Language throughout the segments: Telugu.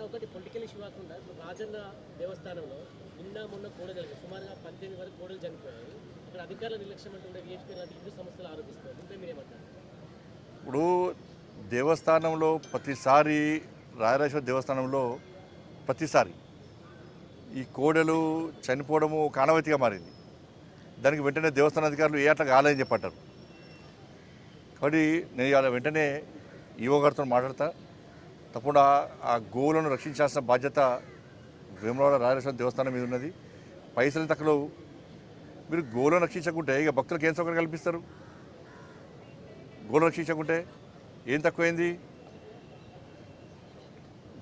అన్న ఒకటి పొలిటికల్ ఇష్యూ కాకుండా ఇప్పుడు రాజన్న దేవస్థానంలో నిన్న మొన్న కోడలు జరిగింది. సుమారుగా పద్దెనిమిది వరకు కోడలు చనిపోయాయి. అక్కడ అధికారుల నిర్లక్ష్యం అంటుండే విహెచ్పీ లాంటి హిందూ సంస్థలు ఆరోపిస్తారు ఇంకా మీరేమంటారు ఇప్పుడు దేవస్థానంలో ప్రతిసారి రాయరాజేశ్వర దేవస్థానంలో ప్రతిసారి ఈ కోడలు చనిపోవడము ఒక ఆనవాయితీగా మారింది. దానికి వెంటనే దేవస్థాన అధికారులు ఏ అట్లా కాలేదని చెప్పంటారు కాబట్టి నేను ఇవాళ వెంటనే ఈవో గారితో మాట్లాడతా. తప్పకుండా ఆ గోవులను రక్షించాల్సిన బాధ్యత వేములవాడ రాజేశ్వర దేవస్థానం మీద ఉన్నది. పైసలు తక్కువ. మీరు గోవులను రక్షించకుంటే ఇక భక్తులకు ఏం సౌకర్యం కల్పిస్తారు? గోలు రక్షించకుంటే ఏం తక్కువైంది?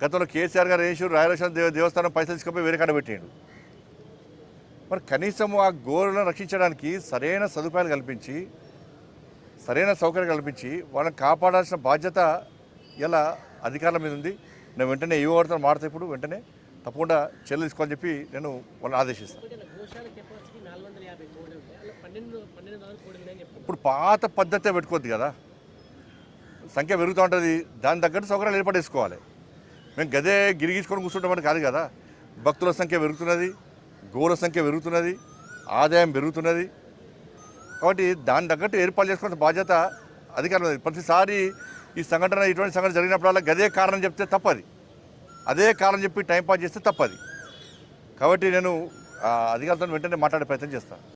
గతంలో కేసీఆర్ గారు వేసి రాయలక్ష్మణ దేవ దేవస్థానం పైసలు తీసుకుపోయి వేరే కాడ పెట్టిండు. మరి కనీసం ఆ గోరులను రక్షించడానికి సరైన సదుపాయాలు కల్పించి సరైన సౌకర్యం కల్పించి వాళ్ళని కాపాడాల్సిన బాధ్యత ఇలా అధికారుల మీద ఉంది. నేను వెంటనే ఏ వాడితో మాడతా ఇప్పుడు వెంటనే తప్పకుండా చర్యలు తీసుకోవాలని చెప్పి నేను వాళ్ళని ఆదేశిస్తాను. ఇప్పుడు పాత పద్ధతే పెట్టుకోవద్దు కదా. సంఖ్య పెరుగుతూ ఉంటుంది. దాని తగ్గట్టు సౌకర్యాలు ఏర్పడేసుకోవాలి మేము గదే గిరిగించుకొని కూర్చుంటామని కాదు కదా. భక్తుల సంఖ్య పెరుగుతున్నది. గోవుల సంఖ్య పెరుగుతున్నది. ఆదాయం పెరుగుతున్నది. కాబట్టి దాని తగ్గట్టు ఏర్పాటు చేసుకోవాల్సిన బాధ్యత అధికారులు. ప్రతిసారి ఈ సంఘటన ఇటువంటి సంఘటన జరిగినప్పుడల్లా గదే కారణం చెప్తే తప్పది. అదే కారణం చెప్పి టైంపాస్ చేస్తే తప్పది. కాబట్టి నేను అధికారులతో వెంటనే మాట్లాడే ప్రయత్నం చేస్తాను.